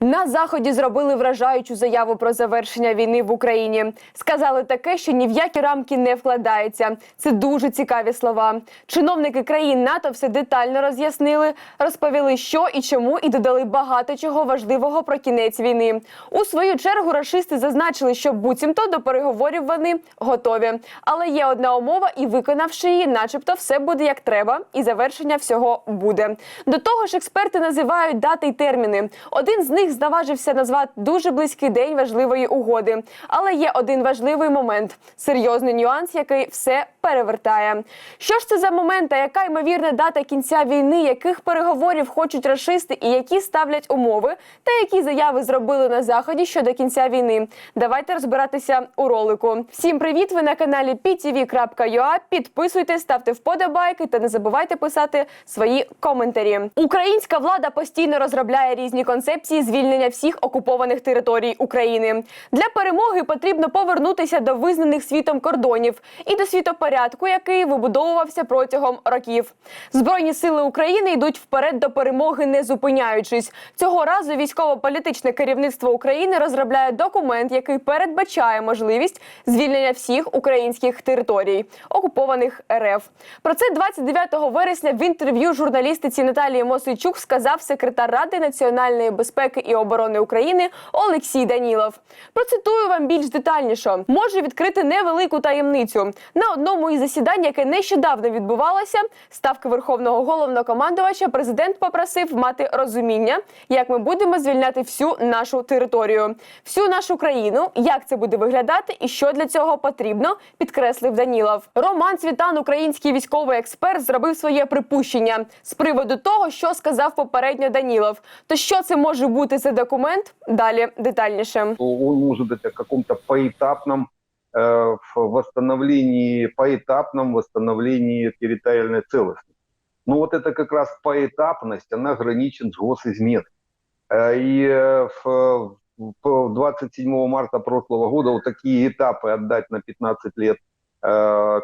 На заході зробили вражаючу заяву про завершення війни в Україні. Сказали таке, що ні в які рамки не вкладається. Це дуже цікаві слова. Чиновники країн НАТО все детально роз'яснили, розповіли, що і чому, і додали багато чого важливого про кінець війни. У свою чергу рашисти зазначили, що буцімто до переговорів вони готові. Але є одна умова, і виконавши її, начебто, все буде як треба, і завершення всього буде. До того ж, експерти називають дати й терміни. Один з них здаважився назвати дуже близький день важливої угоди. Але є один важливий момент серйозний нюанс, який все перевертає. Що ж це за момент, а яка ймовірна дата кінця війни, яких переговорів хочуть рашисти і які ставлять умови, та які заяви зробили на заході щодо кінця війни? Давайте розбиратися у ролику. Всім привіт! Ви на каналі ptv.ua. Підписуйтесь, ставте вподобайки та не забувайте писати свої коментарі. Українська влада постійно розробляє різні концепції звільнення всіх окупованих територій України. Для перемоги потрібно повернутися до визнаних світом кордонів і до світопорядку, який вибудовувався протягом років. Збройні сили України йдуть вперед до перемоги, не зупиняючись. Цього разу військово-політичне керівництво України розробляє документ, який передбачає можливість звільнення всіх українських територій, окупованих РФ. Про це 29 вересня в інтерв'ю журналістиці Наталії Мосичук сказав секретар Ради національної безпеки і оборони України Олексій Данілов. Процитую вам більш детальніше. Можу відкрити невелику таємницю. На одному із засідань, яке нещодавно відбувалося, ставки верховного головнокомандувача, президент попросив мати розуміння, як ми будемо звільняти всю нашу територію, всю нашу країну, як це буде виглядати і що для цього потрібно, підкреслив Данілов. Роман Цвітан, український військовий експерт, зробив своє припущення з приводу того, що сказав попередньо Данілов. То що це може бути за документ? Далі детальніше. то он может быть о каком-то поэтапном э, в восстановлении, поэтапном восстановлении территориальной целостности. Но вот это как раз поэтапность, она граничит с госизменой. Э, И э, в, в 27 марта прошлого года вот такие этапы отдать на 15 лет э,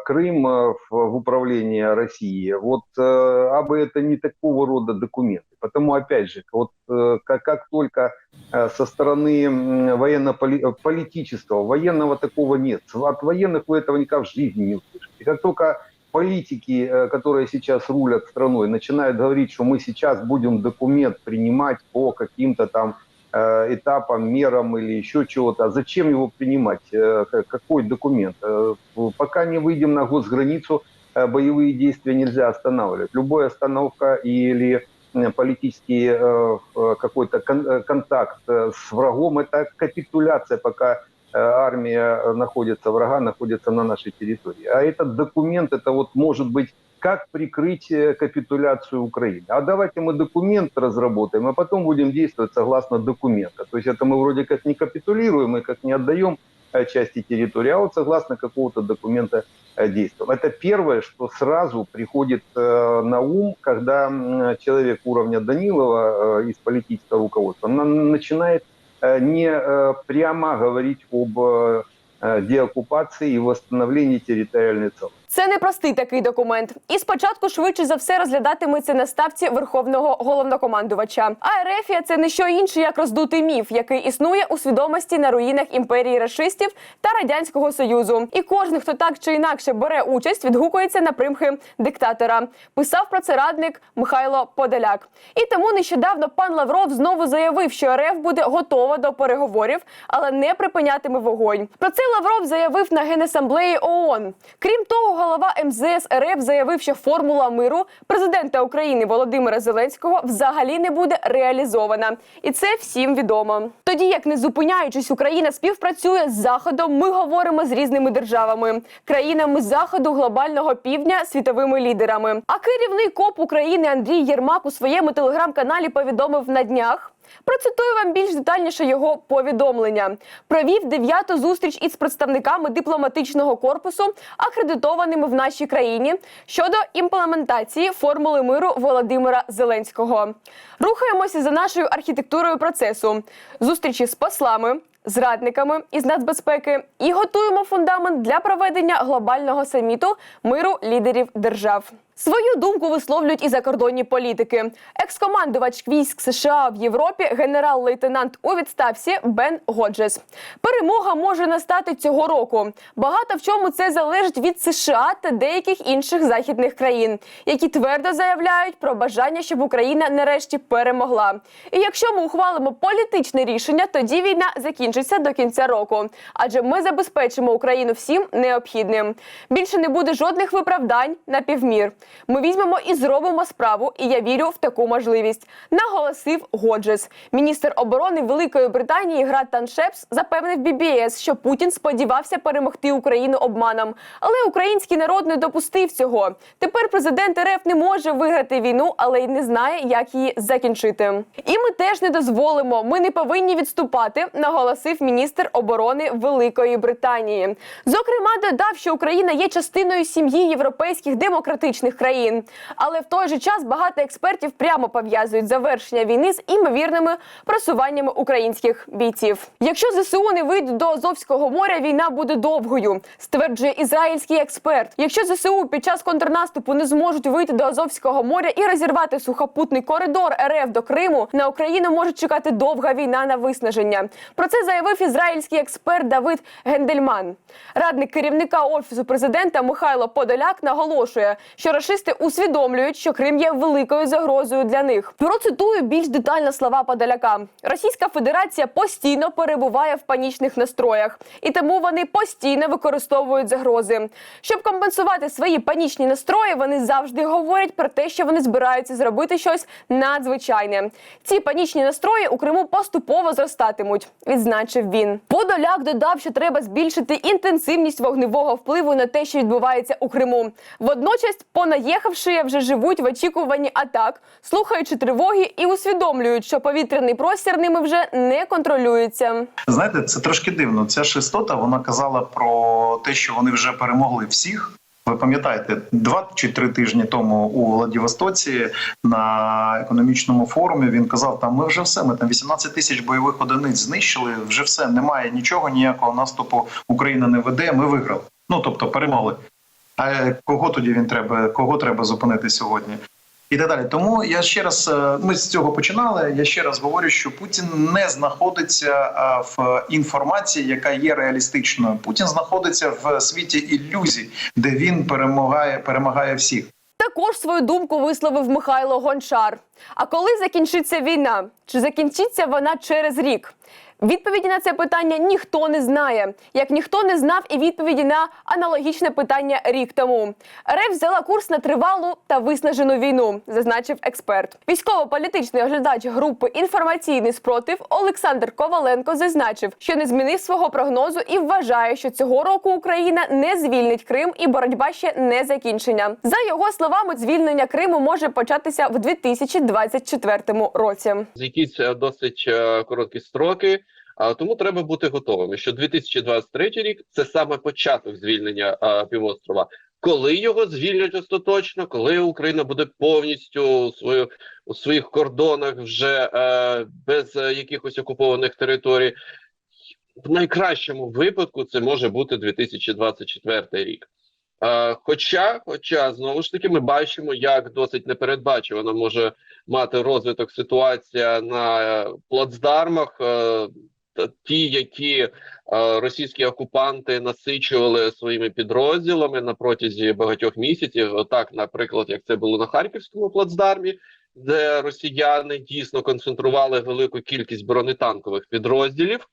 Крым э, в, в управление России, вот э, абы это не такого рода документы. Потому, опять же, вот э, как, как только э, со стороны военно-политического, военного такого нет. От военных вы этого никак в жизни не услышите. Как только политики, э, которые сейчас рулят страной, начинают говорить, что мы сейчас будем документ принимать по каким-то там э, этапам, мерам или еще чего-то. А зачем его принимать? Э, Какой документ? Э, Пока не выйдем на госграницу, э, боевые действия нельзя останавливать. Любая остановка или э, политический э, э, какой-то кон- э, контакт э, с врагом – это капитуляция, пока э, армия э, находится, врага находится на нашей территории. А этот документ, это вот может быть как прикрыть э, капитуляцию Украины. А давайте мы документ разработаем, а потом будем действовать согласно документа. То есть это мы вроде как не капитулируем и как не отдаем э, части территории, а вот согласно какого-то документа э, действуем. Это первое, что сразу приходит на ум, когда человек уровня Данилова из политического руководства на- начинает не прямо говорить об деоккупации и восстановлении территориальной целостности. Це не простий такий документ. І спочатку швидше за все розглядатиметься на ставці верховного головнокомандувача. А Ерефія це не що інше, як роздутий міф, який існує у свідомості на руїнах імперії рашистів та радянського союзу. І кожен, хто так чи інакше бере участь, відгукується на примхи диктатора. Писав про це радник Михайло Подоляк. І тому нещодавно пан Лавров знову заявив, що РФ буде готова до переговорів, але не припинятиме вогонь. Про це Лавров заявив на генасамблеї ООН. Крім того, голова МЗС РФ заявив, що формула миру президента України Володимира Зеленського взагалі не буде реалізована, і це всім відомо. Тоді, як не зупиняючись, Україна співпрацює з Заходом. Ми говоримо з різними державами, країнами заходу, глобального півдня, світовими лідерами. А керівник КОП України Андрій Єрмак у своєму телеграм-каналі повідомив на днях. Процитую вам більш детальніше його повідомлення. Провів дев'яту зустріч із представниками дипломатичного корпусу, акредитованими в нашій країні щодо імплементації формули миру Володимира Зеленського. Рухаємося за нашою архітектурою процесу: зустрічі з послами, зрадниками із нацбезпеки і готуємо фундамент для проведення глобального саміту миру лідерів держав. Свою думку висловлюють і закордонні політики. Екс-командувач військ США в Європі, генерал-лейтенант у відставці Бен Годжес. Перемога може настати цього року. Багато в чому це залежить від США та деяких інших західних країн, які твердо заявляють про бажання, щоб Україна нарешті перемогла. І якщо ми ухвалимо політичне рішення, тоді війна закінчиться до кінця року, адже ми забезпечимо Україну всім необхідним. Більше не буде жодних виправдань на півмір. Ми візьмемо і зробимо справу, і я вірю в таку можливість. Наголосив Годжес. Міністр оборони Великої Британії Град Таншепс запевнив BBS, що Путін сподівався перемогти Україну обманом, але український народ не допустив цього. Тепер президент РФ не може виграти війну, але й не знає, як її закінчити. І ми теж не дозволимо. Ми не повинні відступати, наголосив міністр оборони Великої Британії. Зокрема, додав, що Україна є частиною сім'ї європейських демократичних країн. Але в той же час багато експертів прямо пов'язують завершення війни з імовірними просуваннями українських бійців. Якщо ЗСУ не вийдуть до Азовського моря, війна буде довгою, стверджує ізраїльський експерт. Якщо ЗСУ під час контрнаступу не зможуть вийти до Азовського моря і розірвати сухопутний коридор РФ до Криму, на Україну може чекати довга війна на виснаження. Про це заявив ізраїльський експерт Давид Гендельман. Радник керівника офісу президента Михайло Подоляк наголошує, що рашисти усвідомлюють, що Крим є великою загрозою для них. Процитую більш детально слова Подоляка. Російська Федерація постійно перебуває в панічних настроях, і тому вони постійно використовують загрози. Щоб компенсувати свої панічні настрої, вони завжди говорять про те, що вони збираються зробити щось надзвичайне. Ці панічні настрої у Криму поступово зростатимуть, відзначив він. Подоляк додав, що треба збільшити інтенсивність вогневого впливу на те, що відбувається у Криму. Водночас, понаїхавши, вже живуть в очікуванні атак, слухаючи тривоги і усвідомлюють, що повітряний простір ними вже не контролюється. Знаєте, це трошки дивно. Ця ж істота вона казала про те, що вони вже перемогли всіх. Ви пам'ятаєте, два чи три тижні тому у Владивостоці на економічному форумі він казав: там ми вже все. Ми там 18 тисяч бойових одиниць знищили. Вже все немає нічого, ніякого наступу Україна не веде. Ми виграли. Ну тобто перемогли. А кого тоді він треба? Кого треба зупинити сьогодні? І так далі. Тому я ще раз е, ми з цього починали. Я ще раз говорю, що Путін не знаходиться е, в інформації, яка є реалістичною. Путін знаходиться в світі ілюзій, де він перемагає, перемагає всіх. Також свою думку висловив Михайло Гончар. А коли закінчиться війна? Чи закінчиться вона через рік? Відповіді на це питання ніхто не знає, як ніхто не знав і відповіді на аналогічне питання рік тому. РФ взяла курс на тривалу та виснажену війну, зазначив експерт. Військово-політичний оглядач групи інформаційний спротив Олександр Коваленко зазначив, що не змінив свого прогнозу і вважає, що цього року Україна не звільнить Крим і боротьба ще не закінчення. За його словами, звільнення Криму може початися в 2024 році. якісь досить е, короткі строки. А тому треба бути готовими, що 2023 рік це саме початок звільнення а, півострова. Коли його звільнять остаточно, коли Україна буде повністю у свою у своїх кордонах вже е, без е, якихось окупованих територій, в найкращому випадку це може бути 2024 рік. Е, хоча, хоча знову ж таки, ми бачимо, як досить непередбачувано може мати розвиток ситуація на е, плацдармах. Е, ті, які російські окупанти насичували своїми підрозділами на протязі багатьох місяців, отак, наприклад, як це було на харківському плацдармі, де росіяни дійсно концентрували велику кількість бронетанкових підрозділів,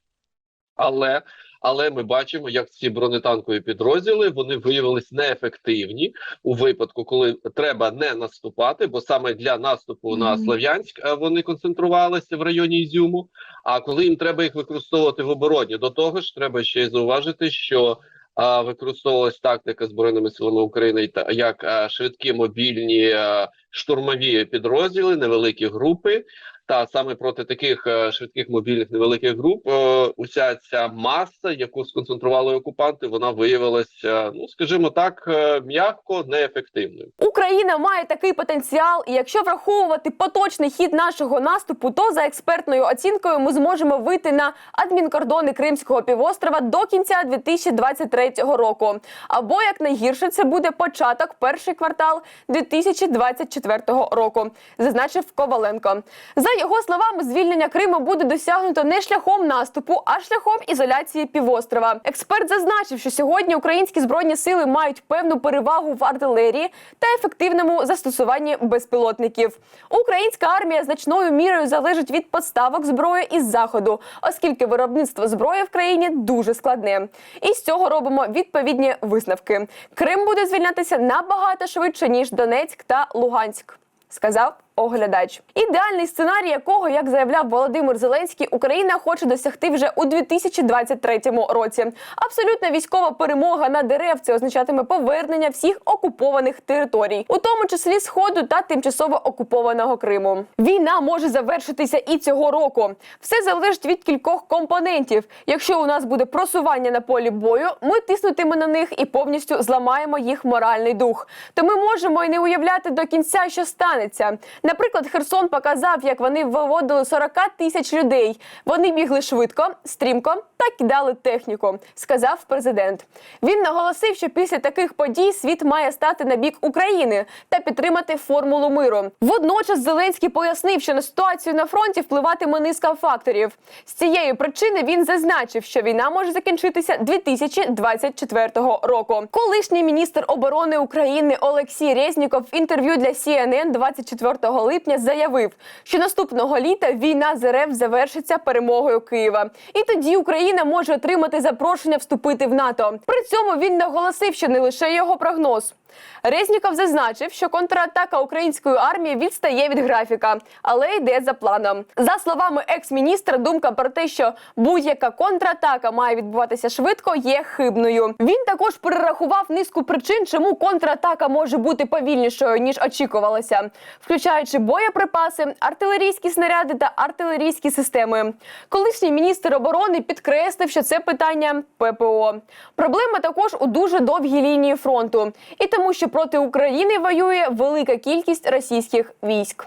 але але ми бачимо, як ці бронетанкові підрозділи вони виявились неефективні у випадку, коли треба не наступати, бо саме для наступу на Слов'янськ е, вони концентрувалися в районі Ізюму. А коли їм треба їх використовувати в обороні, до того ж треба ще й зауважити, що а, використовувалась тактика збройними силами України, та як а, швидкі мобільні а, штурмові підрозділи, невеликі групи. Та саме проти таких е, швидких мобільних невеликих груп, е, уся ця маса, яку сконцентрували окупанти, вона виявилася, ну скажімо так, е, м'яко неефективною. Україна має такий потенціал, і якщо враховувати поточний хід нашого наступу, то за експертною оцінкою ми зможемо вийти на адмінкордони Кримського півострова до кінця 2023 року. Або як найгірше це буде початок перший квартал 2024 року, зазначив Коваленко. За його словами, звільнення Криму буде досягнуто не шляхом наступу, а шляхом ізоляції півострова. Експерт зазначив, що сьогодні українські збройні сили мають певну перевагу в артилерії та ефективному застосуванні безпілотників. Українська армія значною мірою залежить від поставок зброї із заходу, оскільки виробництво зброї в країні дуже складне. І з цього робимо відповідні висновки. Крим буде звільнятися набагато швидше ніж Донецьк та Луганськ. Сказав оглядач. Ідеальний сценарій, якого, як заявляв Володимир Зеленський, Україна хоче досягти вже у 2023 році. Абсолютна військова перемога на дерев це означатиме повернення всіх окупованих територій, у тому числі сходу та тимчасово окупованого Криму. Війна може завершитися і цього року. Все залежить від кількох компонентів. Якщо у нас буде просування на полі бою, ми тиснутиме на них і повністю зламаємо їх моральний дух. То ми можемо і не уявляти до кінця, що станеться. Наприклад, Херсон показав, як вони виводили 40 тисяч людей. Вони бігли швидко, стрімко та кидали техніку, сказав президент. Він наголосив, що після таких подій світ має стати на бік України та підтримати формулу миру. Водночас Зеленський пояснив, що на ситуацію на фронті впливатиме низка факторів. З цієї причини він зазначив, що війна може закінчитися 2024 року. Колишній міністр оборони України Олексій Резніков в інтерв'ю для CNN 24 липня заявив, що наступного літа війна з РФ завершиться перемогою Києва, і тоді Україна може отримати запрошення вступити в НАТО. При цьому він наголосив, що не лише його прогноз. Резніков зазначив, що контратака української армії відстає від графіка, але йде за планом. За словами екс-міністра, думка про те, що будь-яка контратака має відбуватися швидко, є хибною. Він також перерахував низку причин, чому контратака може бути повільнішою ніж очікувалося, включаючи боєприпаси, артилерійські снаряди та артилерійські системи. Колишній міністр оборони підкреслив, що це питання ППО. Проблема також у дуже довгій лінії фронту, і тому, що проти України воює велика кількість російських військ.